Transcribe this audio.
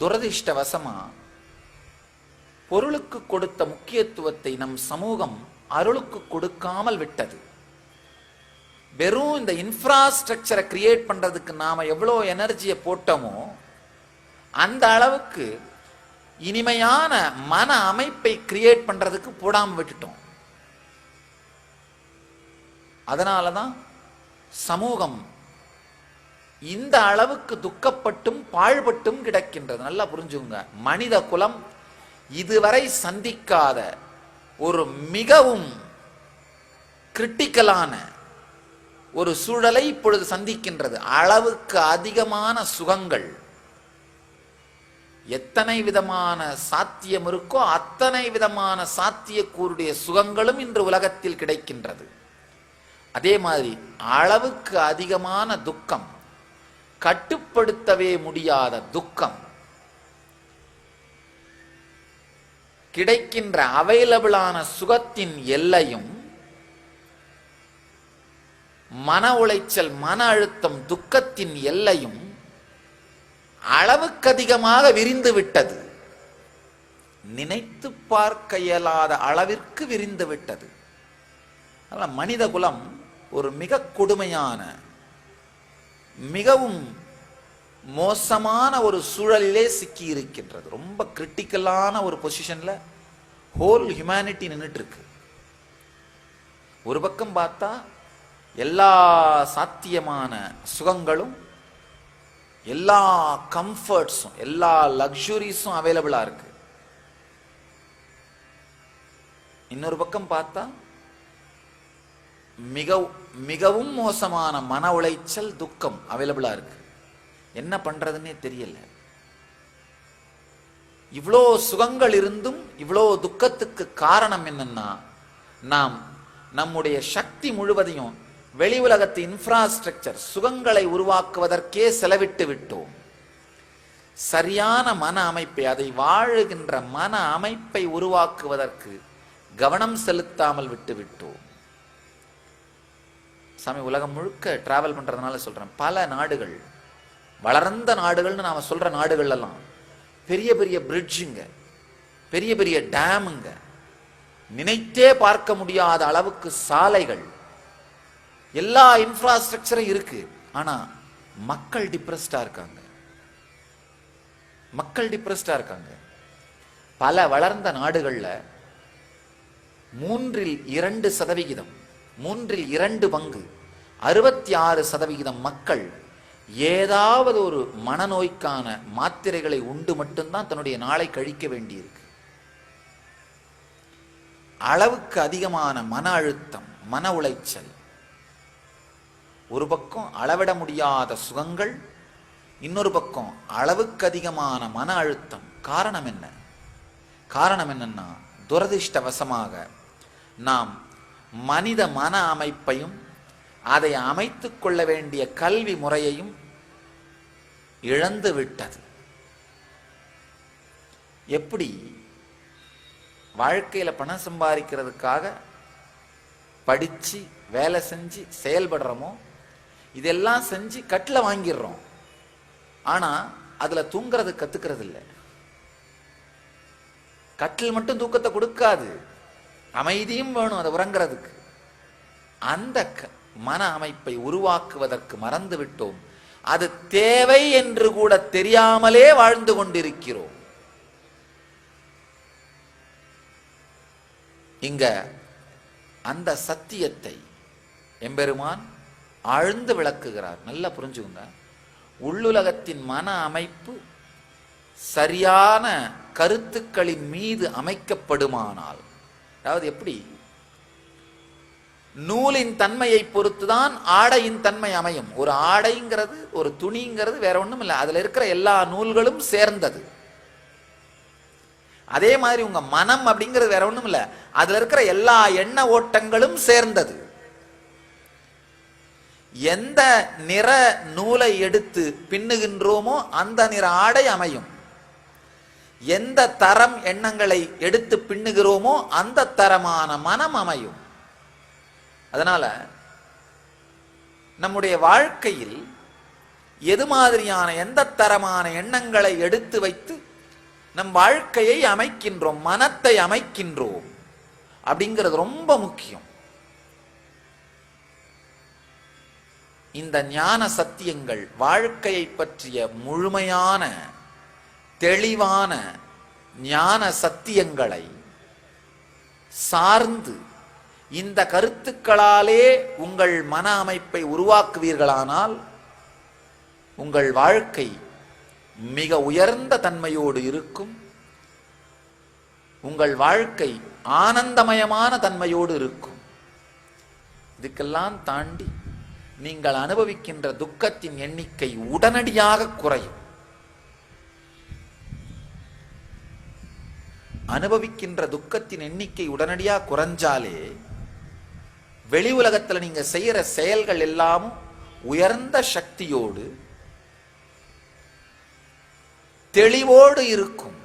துரதிர்ஷ்டவசமா? பொருளுக்கு கொடுத்த முக்கியத்துவத்தை நம் சமூகம் அருளுக்கு கொடுக்காமல் விட்டது. வெறும் இந்த இன்ஃப்ராஸ்ட்ரக்சரை கிரியேட் பண்றதுக்கு நாம எவ்வளோ எனர்ஜியை போட்டோமோ அந்த அளவுக்கு இனிமையான மன அமைப்பை கிரியேட் பண்றதுக்கு போடாமல் விட்டுட்டோம். அதனால தான் சமூகம் இந்த அளவுக்கு துக்கப்பட்டும் பாழ்பட்டும் கிடக்கின்றது. நல்லா புரிஞ்சுங்க மனித குலம் இதுவரை சந்திக்காத ஒரு மிகவும் கிரிட்டிக்கலான ஒரு சூழலை இப்பொழுது சந்திக்கின்றது. அளவுக்கு அதிகமான சுகங்கள் எத்தனை விதமான சாத்தியம் இருக்கோ அத்தனை விதமான சாத்தியக்கூறுடைய சுகங்களும் இன்று உலகத்தில் கிடைக்கின்றது. அதே மாதிரி அளவுக்கு அதிகமான துக்கம் கட்டுப்படுத்தவே முடியாத துக்கம். கிடைக்கின்ற அவைலபிளான சுகத்தின் எல்லையும் மன உளைச்சல் மன அழுத்தம் துக்கத்தின் எல்லையும் அளவுக்கு அதிகமாக விரிந்து விட்டது. நினைத்து பார்க்க இயலாத அளவிற்கு விரிந்து விட்டது. அதனால மனித குலம் ஒரு மிக கொடுமையான மிகவும் மோசமான ஒரு சூழலிலே சிக்கி இருக்கின்றது ரொம்ப கிரிட்டிக்கலான ஒரு பொசிஷன்ல ஹோல் ஹியூமனிட்டி நின்றுட்டு இருக்கு ஒரு பக்கம் பார்த்தா எல்லா சாத்தியமான சுகங்களும் எல்லா கம்ஃபர்ட்ஸும் எல்லா லக்ஸுரிஸும் அவைலபிளா இருக்கு. இன்னொரு பக்கம் பார்த்தா மிக மிகவும் மோசமான மன உளைச்சல் துக்கம் அவைலபிளா இருக்கு. என்ன பண்றதுன்னே தெரியல. இவ்வளோ சுகங்கள் இருந்தும் இவ்வளோ துக்கத்துக்கு காரணம் என்னன்னா நாம் நம்முடைய சக்தி முழுவதையும் வெளி உலகத்து இன்ஃப்ராஸ்ட்ரக்சர் சுகங்களை உருவாக்குவதற்கே செலவிட்டு விட்டோம். சரியான மன அமைப்பை அதை வாழுகின்ற மன அமைப்பை உருவாக்குவதற்கு கவனம் செலுத்தாமல் விட்டு விட்டோம். சாமி உலகம் முழுக்க ட்ராவல் பண்ணுறதுனால சொல்கிறேன் பல நாடுகள் வளர்ந்த நாடுகள்னு நாம் சொல்கிற நாடுகள்லாம் பெரிய பெரிய பிரிட்ஜுங்க பெரிய பெரிய டேமுங்க நினைத்தே பார்க்க முடியாத அளவுக்கு சாலைகள் எல்லா இன்ஃப்ராஸ்ட்ரக்சரும் இருக்கு. ஆனால் மக்கள் டிப்ரெஸ்டாக இருக்காங்க. மக்கள் டிப்ரெஸ்டாக இருக்காங்க. பல வளர்ந்த நாடுகளில் மூன்றில் இரண்டு சதவிகிதம் மூன்றில் இரண்டு பங்கு. அறுபத்தி ஆறு சதவிகிதம் மக்கள் ஏதாவது ஒரு மனநோய்க்கான மாத்திரைகளை உண்டு மட்டும்தான் தன்னுடைய நாளை கழிக்க வேண்டியிருக்கு. அளவுக்கு அதிகமான மன அழுத்தம் மன உளைச்சல். ஒரு பக்கம் அளவிட முடியாத சுகங்கள் இன்னொரு பக்கம் அளவுக்கு அதிகமான மன அழுத்தம். காரணம் என்ன? காரணம் என்னன்னா துரதிர்ஷ்டவசமாக நாம் மனித மன அமைப்பையும் அதை அமைத்து கொள்ள வேண்டிய கல்வி முறையையும் இழந்து விட்டது எப்படி? வாழ்க்கையில் பணம் சம்பாதிக்கிறதுக்காக படித்து வேலை செஞ்சு செயல்படுறோமோ இதெல்லாம் செஞ்சு கட்டில் வாங்கிடுறோம். ஆனால் அதில் தூங்குறது கற்றுக்கிறது இல்லை கட்டில் மட்டும் தூக்கத்தை கொடுக்காது. அமைதியும் வேணும் அதை உறங்குறதுக்கு. அந்த க- மன அமைப்பை உருவாக்குவதற்கு மறந்து விட்டோம். அது தேவை என்று கூட தெரியாமலே வாழ்ந்து கொண்டிருக்கிறோம். இங்க அந்த சத்தியத்தை எம்பெருமான் ஆழ்ந்து விளக்குகிறார். நல்லா புரிஞ்சுக்குங்க. உள்ளுலகத்தின் மன அமைப்பு சரியான கருத்துக்களின் மீது அமைக்கப்படுமானால் அதாவது எப்படி? நூலின் தன்மையை பொறுத்துதான் ஆடையின் தன்மை அமையும். ஒரு ஆடைங்கிறது ஒரு துணிங்கிறது வேற ஒன்றும் இல்லை. அதில் இருக்கிற எல்லா நூல்களும் சேர்ந்தது. அதே மாதிரி உங்க மனம் அப்படிங்கிறது வேற ஒன்றும் இல்லை. அதில் இருக்கிற எல்லா எண்ண ஓட்டங்களும் சேர்ந்தது. எந்த நிற நூலை எடுத்து பின்னுகின்றோமோ அந்த நிற ஆடை அமையும். எந்த தரம் எண்ணங்களை எடுத்து பின்னுகிறோமோ அந்த தரமான மனம் அமையும். அதனால நம்முடைய வாழ்க்கையில் எது மாதிரியான எந்த தரமான எண்ணங்களை எடுத்து வைத்து நம் வாழ்க்கையை அமைக்கின்றோம் மனத்தை அமைக்கின்றோம் அப்படிங்கிறது ரொம்ப முக்கியம். இந்த ஞான சத்தியங்கள் வாழ்க்கையை பற்றிய முழுமையான தெளிவான ஞான சத்தியங்களை சார்ந்து இந்த கருத்துக்களாலே உங்கள் மன அமைப்பை உருவாக்குவீர்களானால் உங்கள் வாழ்க்கை மிக உயர்ந்த தன்மையோடு இருக்கும். உங்கள் வாழ்க்கை ஆனந்தமயமான தன்மையோடு இருக்கும். இதுக்கெல்லாம் தாண்டி நீங்கள் அனுபவிக்கின்ற துக்கத்தின் எண்ணிக்கை உடனடியாக குறையும். அனுபவிக்கின்ற துக்கத்தின் எண்ணிக்கை உடனடியாக குறைஞ்சாலே வெளி உலகத்துல நீங்க செய்யற செயல்கள் எல்லாமும் உயர்ந்த சக்தியோடு தெளிவோடு இருக்கும்.